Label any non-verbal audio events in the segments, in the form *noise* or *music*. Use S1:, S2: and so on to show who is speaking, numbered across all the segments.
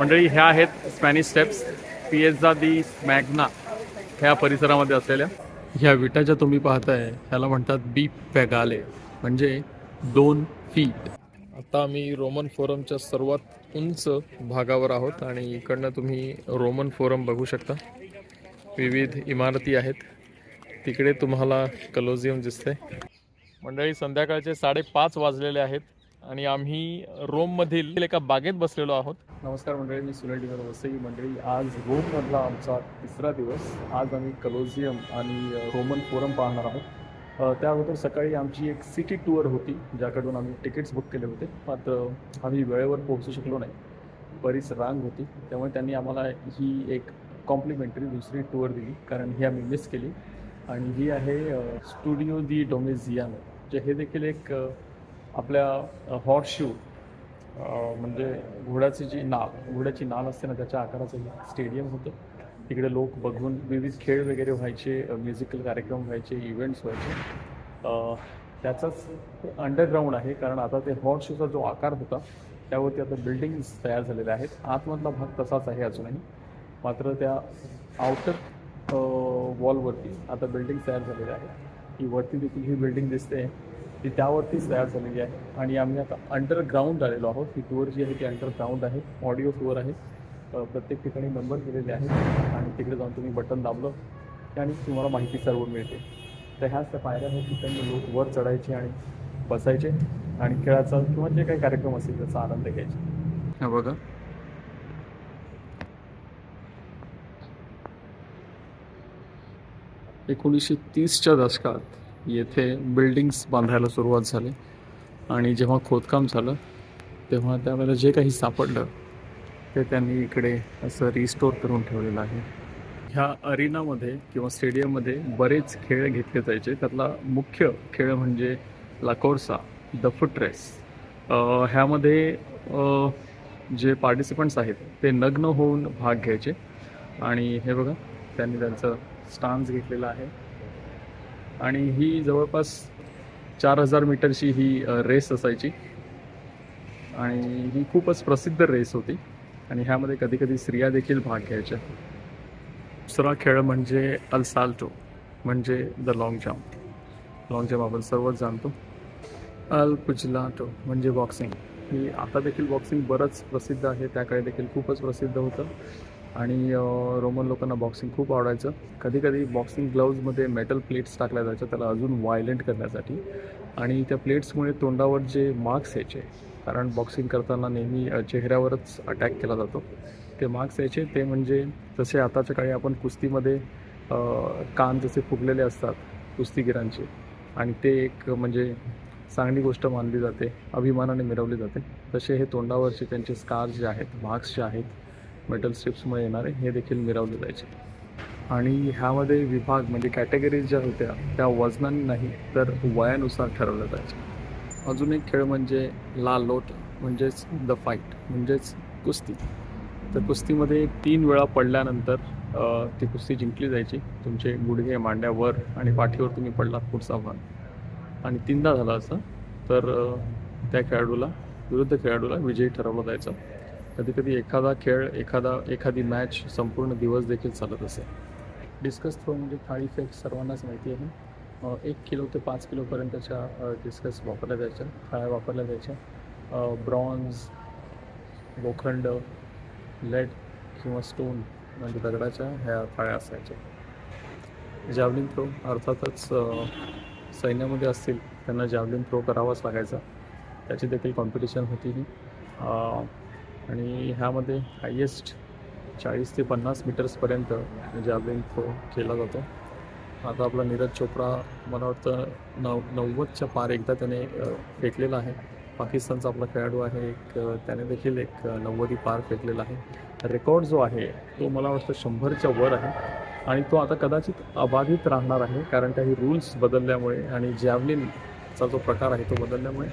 S1: मंडळी ह्या आहेत Spanish Steps Piazza di Magna ह्या परिसरामध्ये असलेल्या. ह्या विटा ज्या तुम्ही पाहताय ह्याला म्हणतात बी पॅगाले म्हणजे दोन फीट आता आम्ही रोमन फोरमच्या सर्वात उंच भागावर आहोत आणि इकडनं तुम्ही रोमन फोरम बघू शकता. विविध इमारती आहेत. तिकडे तुम्हाला कलोझियम दिसतंय. मंडळी संध्याकाळचे साडेपाच वाजलेले आहेत. आणि आम्ही रोममधील एका बागेत बसलेलो आहोत. नमस्कार मंडळी मी सुनील डिगर वसई मंडळी आज रोममधला आमचा तिसरा दिवस. आज आम्ही कलोझियम आणि रोमन फोरम पाहणार आहोत. त्या अगोदर सकाळी आमची एक सिटी टूर होती ज्याकडून आम्ही तिकीट्स बुक केले होते. मात्र आम्ही वेळेवर पोहोचू शकलो नाही. बरीच रांग होती. त्यामुळे त्यांनी आम्हाला ही एक कॉम्प्लिमेंटरी दुसरी टूर दिली कारण ही आम्ही मिस केली. आणि ही आहे स्टुडिओ दी डोमेझियानो जे हे देखील एक आपल्या हॉर्स शू म्हणजे घोड्याची जी नाल घोड्याची नाल असते ना त्याच्या आकाराचं स्टेडियम होतं. तिकडे लोक बघून विविध खेळ वगैरे व्हायचे म्युझिकल कार्यक्रम व्हायचे इव्हेंट्स व्हायचे. त्याचाच अंडरग्राऊंड आहे कारण आता ते हॉर्स शूचा जो आकार होता त्यावरती आता बिल्डिंग्स तयार झालेल्या आहेत. आतमधला भाग तसाच आहे अजूनही. मात्र त्या आउटर वॉलवरती आता बिल्डिंग तयार झालेल्या आहेत. ही वरती देखील ही बिल्डिंग दिसते ती त्यावरतीच तयार झालेली आहे. आणि आम्ही आता अंडरग्राऊंड आलेलो आहोत. ही टूर जी आहे ती अंडरग्राऊंड आहे. ऑडिओ टूर आहे. प्रत्येक ठिकाणी नंबर दिलेले आहेत. आणि तिकडे जाऊन तुम्ही बटन दाबलं की आणि तुम्हाला माहिती सर्व मिळते. तर ह्याच त्या पायऱ्या आहेत ठिकाणी लोक वर चढायचे आणि बसायचे. आणि खेळाचा किंवा जे काही कार्यक्रम असेल त्याचा आनंद घ्यायचा. हा बघा. एकोणीसशे तीसच्या दशकात येथे बिल्डिंग्स बांधायला सुरुवात झाली. आणि जेव्हा खोदकाम झालं तेव्हा त्यावेळेला जे काही सापडलं ते त्यांनी इकडे असं रिस्टोर करून ठेवलेलं आहे. ह्या अरिनामध्ये किंवा स्टेडियममध्ये बरेच खेळ घेतले जायचे. त्यातला मुख्य खेळ म्हणजे लाकोरसा द फुट रेस ह्यामध्ये जे पार्टिसिपंट्स आहेत ते नग्न होऊन भाग घ्यायचे. आणि हे बघा त्यांनी त्यांचं स्टान्स घेतलेला आहे. आणि ही जवळपास चार हजार मीटरची ही रेस असायची. आणि ही खूपच प्रसिद्ध रेस होती. आणि ह्यामध्ये कधी कधी स्त्रिया देखील भाग घ्यायच्या. दुसरा खेळ म्हणजे अल साल्टो म्हणजे the long jump long jump आपण सर्वच जाणतो. अल पुजलाटो म्हणजे बॉक्सिंग ही आता देखील बॉक्सिंग बरंच प्रसिद्ध आहे. त्याकडे देखील खूपच प्रसिद्ध होतं. आणि रोमन लोकांना बॉक्सिंग खूप आवडायचं. कधी कधी बॉक्सिंग ग्लव्जमध्ये मेटल प्लेट्स टाकल्या जायच्या त्याला अजून व्हायलेंट करण्यासाठी. आणि त्या प्लेट्समुळे तोंडावर जे मार्क्स यायचे कारण बॉक्सिंग करताना नेहमी चेहऱ्यावरच अटॅक केला जातो. ते मार्क्स यायचे ते म्हणजे जसे आताच्या काळी आपण कुस्तीमध्ये कान जसे फुगलेले असतात कुस्तीगिरांचे आणि ते एक म्हणजे चांगली गोष्ट मानली जाते अभिमानाने मिरवली जाते तसे हे तोंडावरचे त्यांचे स्कार्स जे आहेत मार्क्स जे आहेत मेटल स्ट्रिप्समुळे येणारे हे देखील मिरवले जायचे. आणि ह्यामध्ये विभाग म्हणजे कॅटेगरीज ज्या होत्या त्या वजनाने नाही तर वयानुसार ठरवल्या जायच्या. अजून एक खेळ म्हणजे ला लोट म्हणजेच द फाईट म्हणजेच कुस्ती. तर कुस्तीमध्ये तीन वेळा पडल्यानंतर ती कुस्ती जिंकली जायची. तुमचे गुडघे मांड्यावर आणि पाठीवर तुम्ही पडलात पुढचा भाग. आणि तीनदा झालं असं तर त्या खेळाडूला विरुद्ध खेळाडूला विजयी ठरवलं जायचं. कधी कधी एखादा खेळ एखादा एखादी मॅच संपूर्ण दिवस देखील चालत असे. डिस्कस थ्रो म्हणजे थाळी फेक सर्वांनाच माहिती आहे. एक किलो ते पाच किलोपर्यंतच्या डिस्कस वापरल्या जायच्या थाळ्या वापरल्या जायच्या. ब्रॉन्झ लोखंड लेड किंवा स्टोन म्हणजे दगडाच्या ह्या थाळ्या असायच्या. जॅवलिन थ्रो अर्थातच सैन्यामध्ये असतील त्यांना जॅवलिन थ्रो करावाच लागायचा. त्याची देखील कॉम्पिटिशन होती ही आणि ह्यामध्ये हायेस्ट चाळीस ते पन्नास मीटर्सपर्यंत जॅवलिन थ्रो केला जातो. आता आपला नीरज चोप्रा मला वाटतं नव नव्वदच्या पार एकदा त्याने फेकलेला आहे. पाकिस्तानचा आपला खेळाडू आहे एक त्याने देखील एक नव्वदी पार फेकलेला आहे. रेकॉर्ड जो आहे तो मला वाटतं शंभरच्या वर आहे. आणि तो आता कदाचित अबाधित राहणार आहे कारण काही रूल्स बदलल्यामुळे आणि जॅव्हलिनचा जो प्रकार आहे तो बदलल्यामुळे.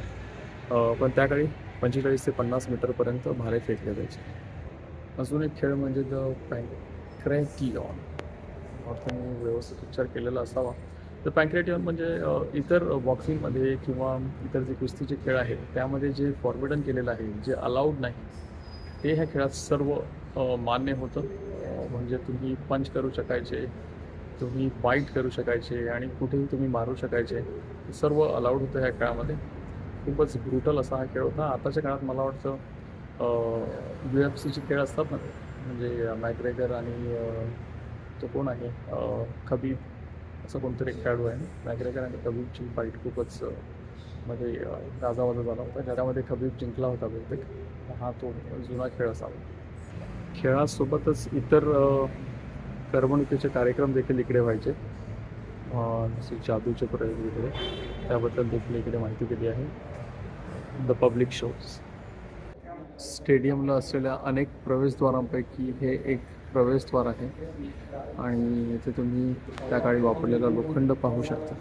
S1: पण त्याकाळी पंचेचाळीस ते पन्नास मीटरपर्यंत भारे फेकले जायचे. अजून एक खेळ म्हणजे द पॅन्क्रॅटिऑन वाटतं व्यवस्थित उच्चार केलेला असावा. तर पॅन्क्रेटियन म्हणजे इतर बॉक्सिंगमध्ये किंवा इतर जे कुस्तीचे खेळ आहेत त्यामध्ये जे फॉर्बिडन केलेलं आहे जे अलाउड नाही ते ह्या खेळात सर्व मान्य होतं. म्हणजे तुम्ही पंच करू शकायचे तुम्ही बाईट करू शकायचे आणि कुठेही तुम्ही मारू शकायचे सर्व अलाउड होतं ह्या खेळामध्ये. खूपच ब्रुटल असा हा खेळ होता. आताच्या काळात मला वाटतं यू एफ सीचे खेळ असतात ना म्हणजे मॅग्रेगर आणि तो कोण आहे खबीब असं कोणतरी एक खेळाडू आहे. मॅग्रेगर आणि खबीबची फाईट खूपच म्हणजे मध्ये गाजावाजा झाला होता. ज्याच्यामध्ये खबीब जिंकला होता बहुतेक. हा तो जुना खेळ असावा. खेळासोबतच इतर करमणुकीचे कार्यक्रम देखील इकडे व्हायचे. जसे जादूचे प्रयोग वगैरे त्याबद्दल देखील इकडे माहिती दिली आहे. The public shows. स्टेडियमला असलेल्या अनेक प्रवेशद्वारांपैकी हे एक प्रवेशद्वार आहे आणि इथे तुम्ही त्या काळी वापरलेला लोखंड पाहू शकता.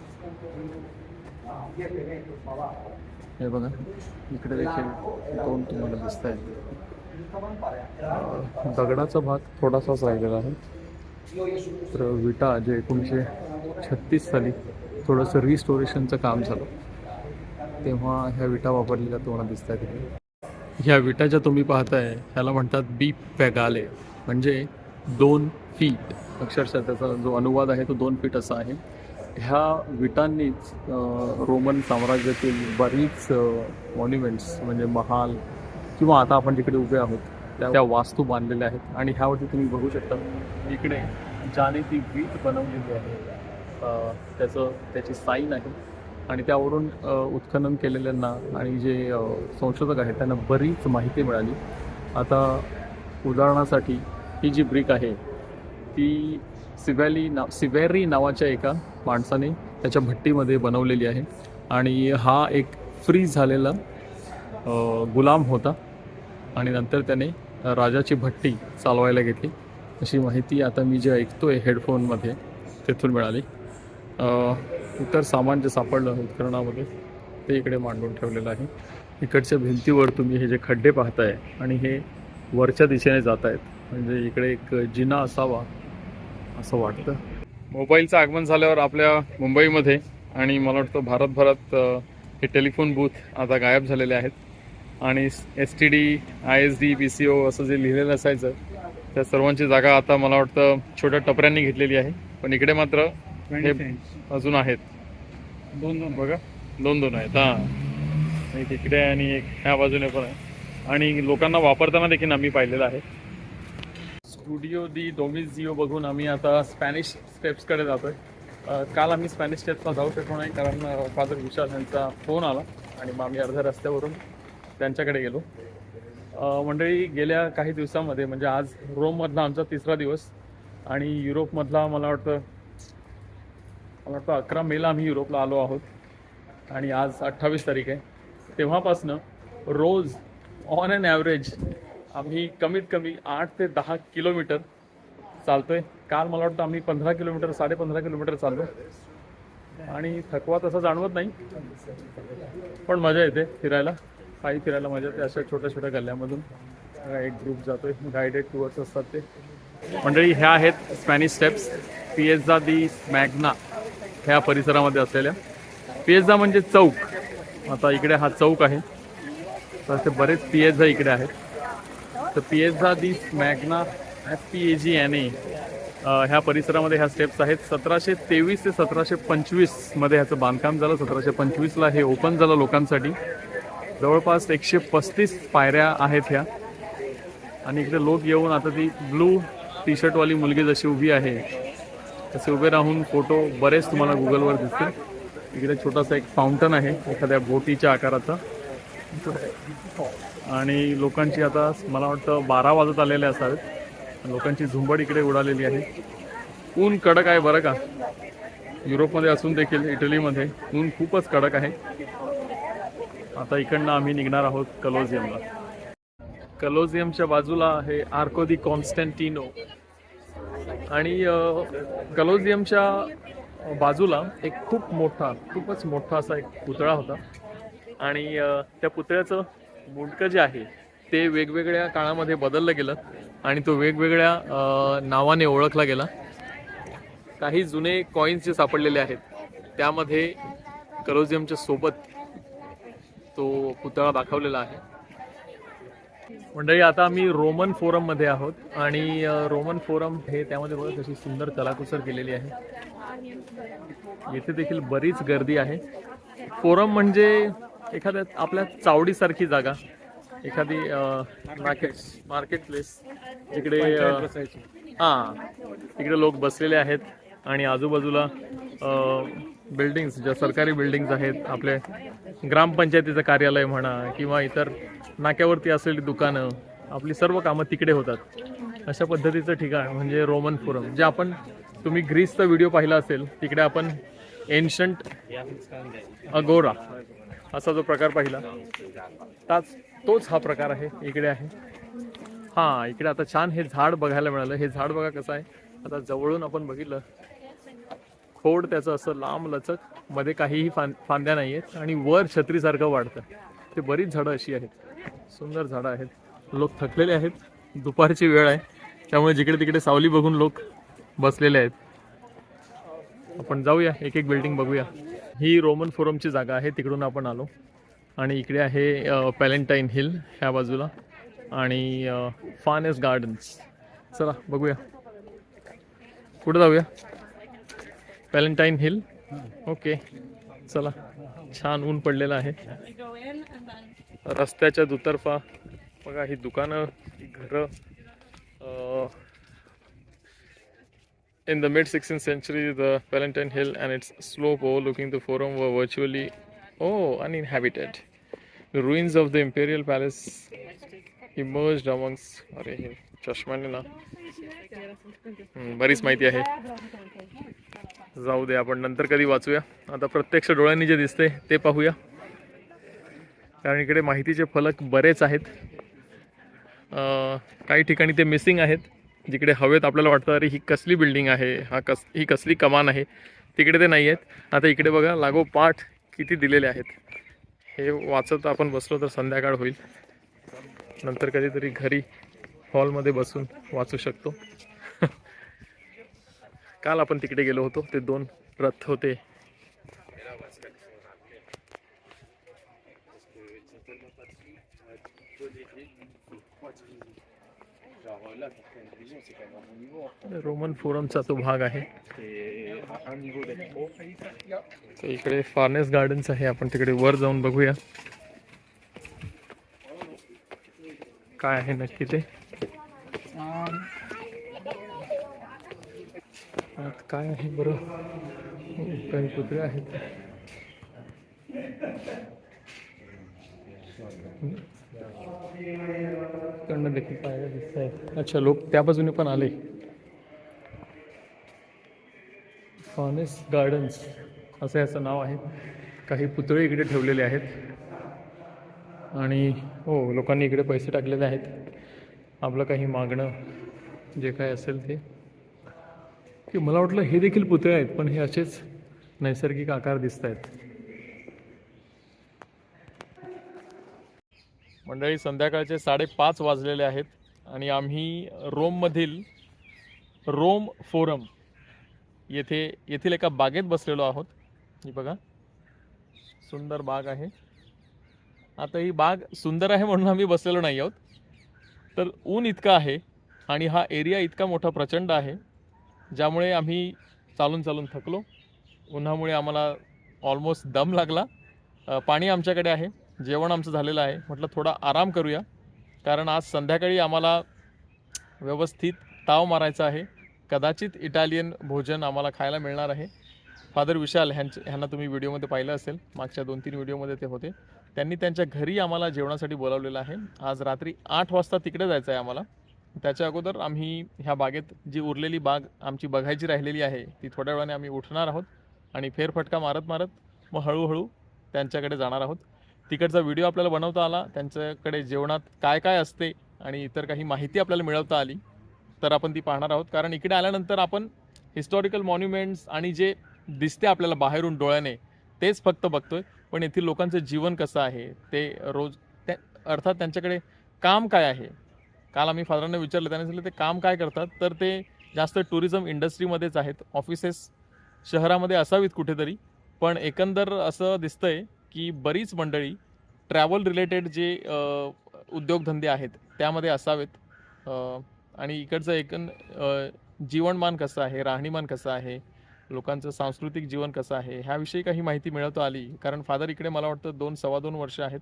S1: हे बघा इकडे देखील दोन तुम्हाला दिसत आहेत दगडाचा भाग थोडासाच राहिलेला आहे. तर विटा जे एकोणीसशे छत्तीस साली थोडंसं रिस्टोरेशनचं काम झालं. तेव्हा ह्या विटा वापरलेल्या तुम्हाला दिसत आहेत ह्या विटा ज्या तुम्ही पाहताय ह्याला म्हणतात बी पॅगाले म्हणजे दोन फीट अक्षरशः त्याचा जो अनुवाद आहे तो दोन फीट असा आहे. ह्या विटांनीच रोमन साम्राज्यातील बरीच मॉन्युमेंट्स म्हणजे महाल किंवा आता आपण जिकडे उभे आहोत त्या त्या वास्तू बांधलेल्या आहेत. आणि ह्यावरती तुम्ही बघू शकता इकडे ज्याने ती वीट बनवलेली आहे. त्याचं त्याची साईन आहे. आणि त्यावरून उत्खनन केलेल्यांना आणि जे संशोधक आहेत त्यांना बरीच माहिती मिळाली. आता उदाहरणासाठी ही जी ब्रिक आहे ती सिव्हॅली नाव सिव्हॅरी नावाच्या एका माणसाने त्याच्या भट्टीमध्ये बनवलेली आहे. आणि हा एक फ्री झालेला गुलाम होता. आणि नंतर त्याने राजाची भट्टी चालवायला घेतली. अशी माहिती आता मी जे आहे हेडफोनमध्ये तेथून मिळाली. इतर सामान जे सापडलं उत्खननामध्ये ते इकडे मांडून ठेवलेलं आहे. इकडच्या भिंतीवर तुम्ही हे जे खड्डे पाहताय आणि हे वरच्या दिशेने जात आहेत म्हणजे इकडे एक जिना असावा असं वाटतं. मोबाईलचं आगमन झाल्यावर आपल्या मुंबईमध्ये आणि मला वाटतं भारतभरात हे टेलिफोन बूथ आता गायब झालेले आहेत. आणि S T D I S D B C O असं जे लिहिलेलं असायचं त्या सर्वांची जागा आता मला वाटतं छोट्या टपऱ्यांनी घेतलेली आहे. पण इकडे मात्र हे अजून आहेत.
S2: दोन दोन
S1: बघा. दोन दोन आहेत. हां. एक इकडे आहे आणि एक ह्या बाजूने पण आहे आणि लोकांना वापरताना देखील आम्ही पाहिलेलं आहे. स्टुडिओ दी डोमिझिओ बघून आम्ही आता स्पॅनिश स्टेप्सकडे जातोय. अ, काल आम्ही स्पॅनिश स्टेप्सला जाऊ शकलो नाही कारण फादर विशाल यांचा फोन आला आणि मग आम्ही अर्ध्या रस्त्यावरून त्यांच्याकडे गेलो. मंडळी गेल्या काही दिवसामध्ये म्हणजे आज रोममधला आमचा तिसरा दिवस आणि युरोपमधला मला वाटतं मला वाटतं अकरा मेला आम्ही युरोपला आलो आहोत. आणि आज अठ्ठावीस तारीख आहे. तेव्हापासनं रोज ऑन अन ॲव्हरेज आम्ही कमीत कमी आठ ते दहा किलोमीटर चालतो आहे काल मला वाटतं आम्ही पंधरा किलोमीटर साडेपंधरा किलोमीटर चाललो. आणि थकवा तसा जाणवत नाही. पण मजा येते फिरायला. पायी फिरायला मजा येते. अशा छोट्या छोट्या गल्ल्यामधून एक ग्रुप जातोय. गायडेड टूर्स असतात ते. मंडळी ह्या आहेत Spanish Steps Piazza di Magna ह्या परिसरामध्ये असलेल्या पिएझा म्हणजे चौक. आता इकडे हा चौक आहे. तर असे बरेच पिएझा इकडे आहेत. तर Piazza di Magna of P A G N A ह्या परिसरामध्ये ह्या स्टेप्स आहेत. सतराशे तेवीस ते सतराशे पंचवीसमध्ये ह्याचं बांधकाम झालं. सतराशे पंचवीसला हे ओपन झालं लोकांसाठी. जवळपास एकशे पस्तीस पायऱ्या आहेत ह्या. आणि इकडे लोक येऊन आता ती ब्लू टी शर्टवाली मुलगी जशी उभी आहे तसे उभे राहून फोटो बरेच तुम्हाला गुगलवर दिसतील. इकडे छोटासा एक फाउंटन आहे एखाद्या बोटीच्या आकाराचा. आणि लोकांची आता मला वाटतं बारा वाजत आलेले असावेत. लोकांची झुंबड इकडे उडालेली आहे. ऊन कडक आहे बरं का? युरोपमध्ये असून देखील इटलीमध्ये ऊन खूपच कडक आहे. आता इकडनं आम्ही निघणार आहोत कलोझियमला. कलोझियमच्या बाजूला आहे आर्को दी कॉन्स्टँटिनो. आणि कलोझियमच्या बाजूला एक खूप मोठा खूपच मोठा असा एक पुतळा होता. आणि त्या पुतळ्याचं मुंडकं जे आहे ते वेगवेगळ्या काळामध्ये बदललं गेलं आणि तो वेगवेगळ्या नावाने ओळखला गेला. काही जुने कॉईन्स जे सापडलेले आहेत त्यामध्ये कलोझियमच्या सोबत तो पुतळा दाखवलेला आहे. मंडळी आता आम्ही रोमन फोरममध्ये आहोत आणि रोमन फोरम हे त्यामध्ये बघा कशी सुंदर कलाकुसर केलेली आहे. येथे देखील बरीच गर्दी आहे. फोरम म्हणजे एखाद्या आपल्या चावडीसारखी जागा. एखादी मार्केट मार्केट प्लेस जिकडे हां तिकडे लोक बसलेले आहेत आणि आजूबाजूला बिल्डिंग्स ज्या सरकारी बिल्डिंग्स आहेत आपले ग्रामपंचायतीचं कार्यालय म्हणा किंवा इतर नाक्यावरती असलेली दुकानं आपली सर्व कामं तिकडे होतात. अशा पद्धतीचं ठिकाण म्हणजे रोमन फोरम जे आपण तुम्ही ग्रीसचा व्हिडिओ पाहिला असेल तिकडे आपण एन्शंट अगोरा असा जो प्रकार पाहिला ताच तोच हा प्रकार आहे इकडे आहे. हां इकडे आता छान हे झाड बघायला मिळालं. हे झाड बघा कसं आहे. आता जवळून आपण बघितलं खोड त्याचं असं लांब लचकमध्ये काहीही फां फांद्या नाही आहेत आणि वर छत्रीसारखं वाढतं. ते बरीच झाडं अशी आहेत. सुंदर झाडं आहेत. लोक थकलेले आहेत. दुपारची वेळ आहे. त्यामुळे जिकडे तिकडे सावली बघून लोक बसलेले आहेत. आपण जाऊया. एक एक बिल्डिंग बघूया. ही रोमन फोरमची जागा आहे. तिकडून आपण आलो. आणि इकडे आहे पॅलेंटाईन हिल ह्या बाजूला. आणि फानेस गार्डन्स चला बघूया. कुठं जाऊया? Valentine hill. ओके. चला. छान ऊन पडलेलं आहे. रस्त्याच्या दुतर्फा. बघा ही दुकानं घरं. In the mid sixteen century the Valentine hill and its slow overlooking the forum व virtually O uninhabited the ruins of the imperial palace emerge amongst अरे हे चष्म्याने ना. बरीच माहिती आहे. जाऊ दे आपण नंतर कधी वाचूया. आता प्रत्यक्ष डोळ्यांनी जे दिसते ते पाहूया. कारण इकडे माहितीचे फलक बरेच आहेत. काही ठिकाणी ते मिसिंग आहेत. जिकडे हवेत आपल्याला वाटतं अरे ही कसली बिल्डिंग आहे? हा कस ही कसली कमान आहे? तिकडे ते नाही आहेत आता इकडे बघा लागोपाठ किती दिलेले आहेत. हे वाचत आपण बसलो तर संध्याकाळ होईल. नंतर कधीतरी घरी हॉलमध्ये बसून वाचू शकतो. काल आपण तिकडे गेलो होतो ते दोन रथ होते. रोमन फोरमचा तो भाग आहे. इकडे फार्नेस गार्डन्स आहे आपण तिकडे वर जाऊन बघूया. काय आहे नक्की ते आत काय आहे बरं? काही कुत्रे आहेत? कडनं देखील पाहायला दिसत आहे अच्छा लोक त्या बाजूने पण आले. फॉनेस गार्डन्स असं याचं नाव आहे. काही पुतळे इकडे ठेवलेले आहेत. आणि हो लोकांनी इकडे पैसे टाकलेले आहेत. आपलं काही मागणं जे काय असेल ते. की मला वाटलं हे देखील पुतळे आहेत पण हे असेच नैसर्गिक आकार दिसत आहेत. मंडळी संध्याकाळचे साडेपाच वाजलेले आहेत आणि आम्ही रोममधील रोम फोरम येथे येथील एका बागेत बसलेलो आहोत. ही बघा सुंदर बाग आहे. आता ही बाग सुंदर आहे म्हणून आम्ही बसलेलो नाही आहोत. तर ऊन इतकं आहे आणि हा एरिया इतका मोठा प्रचंड आहे. ज्यामुळे आम्ही चालून चालून थकलो. उन्हामुळे आम्हाला ऑलमोस्ट दम लागला. पाणी आमच्याकडे आहे. जेवण आमचं झालेलं आहे. म्हटलं थोडा आराम करूया. कारण आज संध्याकाळी आम्हाला व्यवस्थित ताव मारायचा आहे. कदाचित इटालियन भोजन आम्हाला खायला मिळणार आहे. फादर विशाल ह्यांच्या ह्यांना तुम्ही व्हिडिओमध्ये पाहिलं असेल. मागच्या दोन तीन व्हिडिओमध्ये ते होते. त्यांनी त्यांच्या घरी आम्हाला जेवणासाठी बोलावलेलं आहे. आज रात्री आठ वाजता तिकडे जायचं आहे आम्हाला. त्याच्या अगोदर आम्ही ह्या बागेत जी उरलेली बाग आमची बघायची राहिलेली आहे ती थोड्या वेळाने आम्ही उठणार आहोत आणि फेरफटका मारत मारत मग हळूहळू त्यांच्याकडे जाणार आहोत. तिकडचा व्हिडिओ आपल्याला बनवता आला त्यांच्याकडे जेवणात काय काय असते आणि इतर काही माहिती आपल्याला मिळवता आली तर आपण ती पाहणार आहोत. कारण इकडे आल्यानंतर आपण हिस्टॉरिकल मॉन्युमेंट्स आणि जे दिसते आपल्याला बाहेरून डोळ्याने तेच फक्त बघतोय. पण येथील लोकांचं जीवन कसं आहे ते रोज त्या अर्थात त्यांच्याकडे काम काय आहे काल आम्ही फादरांना विचारलं त्याने सांगितलं ते काम काय करतात? तर ते जास्त टुरिझम इंडस्ट्रीमध्येच आहेत. ऑफिसेस शहरामध्ये असावीत कुठेतरी पण एकंदर असं दिसतंय की बरीच मंडळी ट्रॅव्हल रिलेटेड जे उद्योगधंदे आहेत त्यामध्ये असावेत. आणि इकडचं एकन जीवनमान कसं आहे राहणीमान कसं आहे लोकांचं सांस्कृतिक जीवन कसं आहे ह्याविषयी काही माहिती मिळवता आली. कारण फादर इकडे मला वाटतं दोन सव्वा दोन वर्ष आहेत.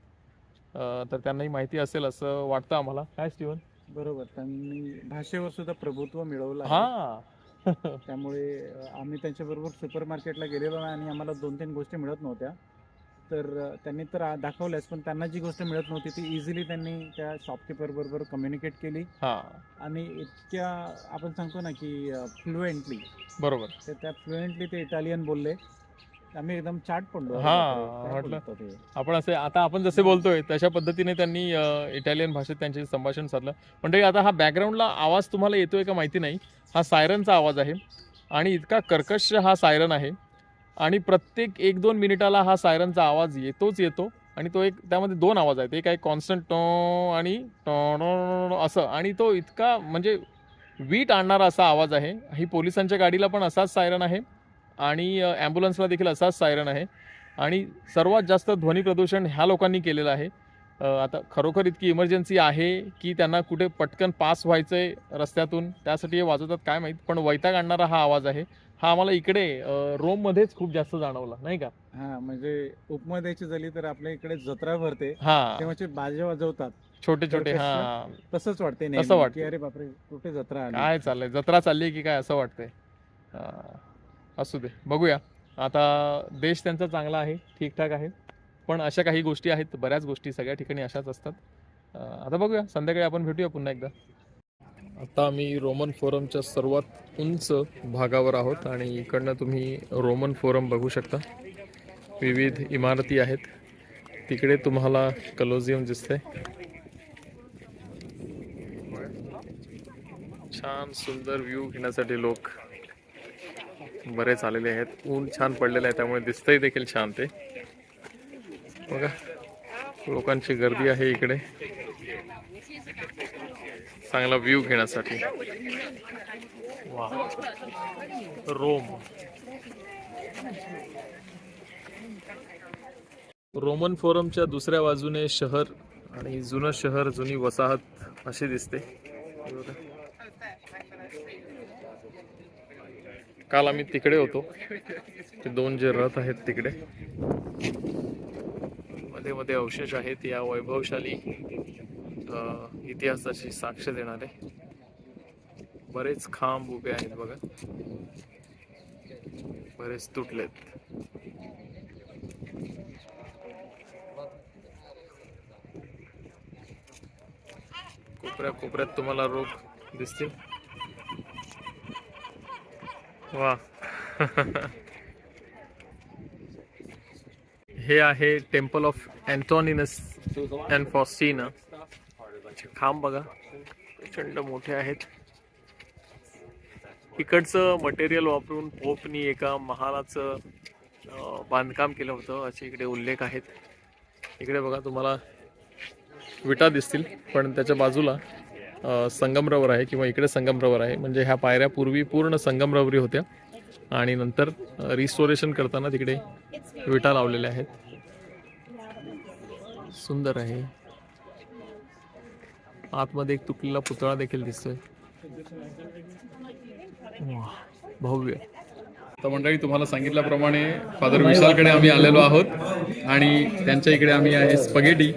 S1: तर त्यांनाही माहिती असेल असं वाटतं आम्हाला. काय स्टीवन
S2: बरोबर. त्यांनी भाषेवर सुद्धा प्रभुत्व मिळवलं आहे.
S1: हा. *laughs*
S2: त्यामुळे अ, आम्ही त्यांच्याबरोबर सुपर मार्केटला गेलेलो आणि आम्हाला दोन तीन गोष्टी मिळत नव्हत्या. तर अ, त्यांनी तर आ- दाखवल्याच पण त्यांना जी गोष्ट मिळत नव्हती ती इझिली त्यांनी त्या शॉपकीपर बरोबर कम्युनिकेट केली.
S1: हा.
S2: आणि इतक्या आपण सांगतो ना की फ्लुएंटली
S1: बरोबर.
S2: तर त्या फ्लुएंटली ते इटालियन बोलले. आम्ही एकदम चाट पडलो
S1: हा, म्हटलं. आपण असे आता आपण जसे बोलतोय तशा पद्धतीने त्यांनी अ, इटालियन भाषेत त्यांचे संभाषण साधलं. म्हणजे आता हा बॅकग्राऊंडला आवाज तुम्हाला येतोय का माहिती नाही? हा सायरनचा आवाज आहे. आणि इतका कर्कश हा सायरन आहे. आणि प्रत्येक एक दोन मिनिटाला हा सायरनचा आवाज येतोच येतो. आणि तो एक त्यामध्ये दोन आवाज आहेत. एक आहे कॉन्स्टंट टो आणि टो असं. आणि तो इतका म्हणजे वीट आणणारा असा आवाज आहे. ही पोलिसांच्या गाडीला पण असाच सायरन आहे. आणि ॲम्ब्युलन्सला देखील असाच सायरन आहे. आणि सर्वात जास्त ध्वनी प्रदूषण ह्या लोकांनी केलेलं आहे. आता खरोखर इतकी इमर्जन्सी आहे की त्यांना कुठे पटकन पास व्हायचं आहे रस्त्यातून त्यासाठी हे वाजवतात काय माहीत पण वैताग आणणारा हा आवाज आहे. हा आम्हाला इकडे रोममध्येच खूप जास्त जाणवला नाही का?
S2: हा म्हणजे उपमा द्यायची झाली तर आपल्या इकडे जत्रा भरते.
S1: हा.
S2: तेव्हाचे बाजे वाजवतात.
S1: छोटे छोटे हा.
S2: तसंच वाटते नेहमी
S1: वाटतं.
S2: अरे बापरे कुठे जत्रा
S1: काय चाललंय? जत्रा चालली की काय असं वाटतंय? असू दे. बघूया. आता देश त्यांचा चांगला आहे ठीकठाक आहे. पण अशा काही गोष्टी आहेत बऱ्याच गोष्टी सगळ्या ठिकाणी अशाच असतात. आता बघूया. संध्याकाळी आपण भेटूया पुन्हा एकदा. आता आम्ही रोमन फोरमच्या सर्वात उंच भागावर आहोत आणि इकडनं तुम्ही रोमन फोरम बघू शकता. विविध इमारती आहेत. तिकडे तुम्हाला कलोझियम दिसते छान सुंदर व्ह्यू घेण्यासाठी लोक बरेच आलेले आहेत. ऊन छान पडलेलं आहे त्यामुळे दिसतंय देखील छान ते. बघा लोकांची गर्दी आहे इकडे. चांगला व्ह्यू घेण्यासाठी. वा रोम. रोमन फोरमच्या दुसऱ्या बाजूने शहर आणि जुनं शहर जुनी वसाहत अशी दिसते हे बघा. काल आम्ही तिकडे होतो. ते दोन जे रथ आहेत तिकडे. मध्ये मध्ये अवशेष आहेत. या वैभवशाली इतिहासाची साक्ष देणारे बरेच खांब उभे आहेत बघा. बरेच तुटलेत. कोपऱ्या कोपऱ्यात तुम्हाला रोग दिसतील. वा. *laughs* हे आहे temple of Antoninus and Faustina खांब बघा. प्रचंड मोठे आहेत. इकडचं मटेरियल वापरून पोपनी एका महालाचं बांधकाम केलं होतं. असे इकडे उल्लेख आहेत. इकडे बघा तुम्हाला विटा दिसतील पण त्याच्या बाजूला संगमरवर आहे किंवा इकडे संगमरवर आहे. म्हणजे ह्या पायऱ्या पूर्वी पूर्ण संगमरवरी होत्या. आणि नंतर रिस्टोरेशन करताना तिकडे विटा लावलेल्या आहेत. सुंदर आहे. आतमध्ये एक तुटलेला पुतळा देखील दिसतोय. भव्य. तर मंडळी तुम्हाला सांगितल्याप्रमाणे फादर विशालकडे आम्ही आलेलो आहोत आणि त्यांच्या इकडे आम्ही आहे स्पगेटी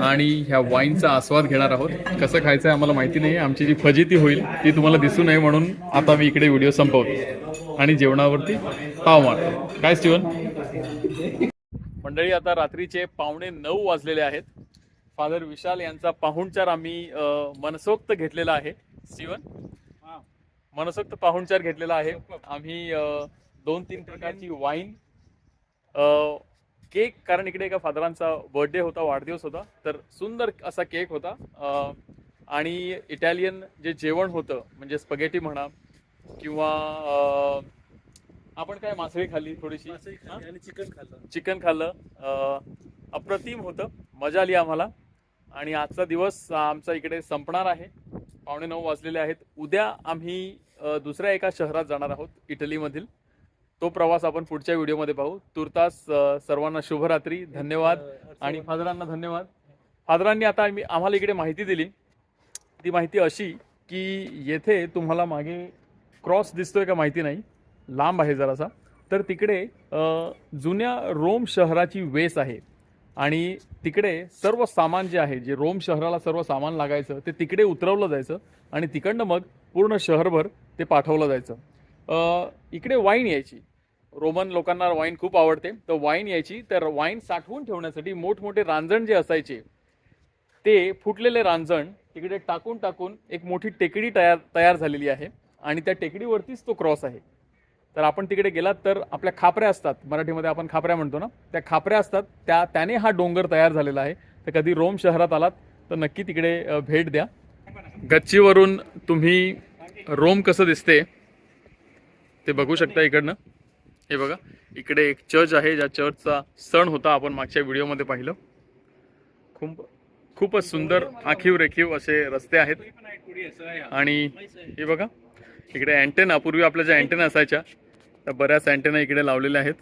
S1: आणि ह्या वाईनचा आस्वाद घेणार आहोत. कसं खायचं आहे आम्हाला माहिती नाही आमची जी फजिती होईल ती तुम्हाला दिसू नये म्हणून आता मी इकडे व्हिडिओ संपवतो. आणि जेवणावरती पाव मारतो काय स्टीवन? मंडळी आता रात्रीचे पावणे नऊ वाजलेले आहेत. फादर विशाल यांचा पाहुणचार आम्ही मनसोक्त घेतलेला आहे. स्टीवन? मनसोक्त पाहुणचार घेतलेला आहे. आम्ही दोन तीन प्रकारची वाईन केक कारण इकडे एका फादरांचा बर्थडे होता वाढदिवस होता तर सुंदर असा केक होता. आणि इटालियन जे जेवण होतं म्हणजे स्पगेटी म्हणा किंवा आपण काय मासळी खाल्ली थोडीशी?
S2: आणि चिकन खाल्लं.
S1: चिकन खाल्लं. अप्रतिम होतं. मजा आली आम्हाला. आणि आजचा दिवस आमचा इकडे संपणार आहे. पावणे नऊ वाजलेले आहेत. उद्या आम्ही दुसऱ्या एका शहरात जाणार आहोत इटलीमधील. तो प्रवास आपण पुढच्या व्हिडिओमध्ये पाहू. तुर्तास सर्वांना शुभरात्री धन्यवाद. आणि फादरांना धन्यवाद. फादरांनी आता आम्ही आम्हाला इकडे माहिती दिली. ती माहिती अशी की येथे तुम्हाला मागे क्रॉस दिसतोय का माहिती नाही. लांब आहे जरासा. तर तिकडे जुन्या रोम शहराची वेस आहे. आणि तिकडे सर्व सामान जे आहे जे रोम शहराला सर्व सामान लागायचं ते तिकडे उतरवलं जायचं आणि तिकडनं मग पूर्ण शहरभर ते पाठवलं जायचं. इकडे वाईन यायची. रोमन लोकांना वाईन खूप आवडते. तर वाईन यायची. तर वाईन साठवून ठेवण्यासाठी मोठमोठे रांजण जे असायचे ते फुटलेले रांजण तिकडे टाकून टाकून एक मोठी टेकडी तयार तयार झालेली आहे आणि त्या टेकडीवरतीच तो क्रॉस आहे. तर आपण तिकडे गेलात तर आपल्या खापऱ्या असतात. मराठीमध्ये आपण खापऱ्या म्हणतो ना? त्या खापऱ्या असतात. त्या त्याने हा डोंगर तयार झालेला आहे. तर कधी रोम शहरात आलात तर नक्की तिकडे भेट द्या. गच्चीवरून तुम्ही रोम कसं दिसते ते बघू शकता इकडनं. हे बघा इकडे एक चर्च आहे. ज्या चर्चचा सण होता आपण मागच्या व्हिडिओमध्ये पाहिलं. खूप खूपच सुंदर आखीव रेखीव असे रस्ते आहेत. आणि हे बघा इकडे अँटेना पूर्वी आपल्या ज्या अँटेना असायच्या त्या बऱ्याच अँटेना इकडे लावलेल्या आहेत.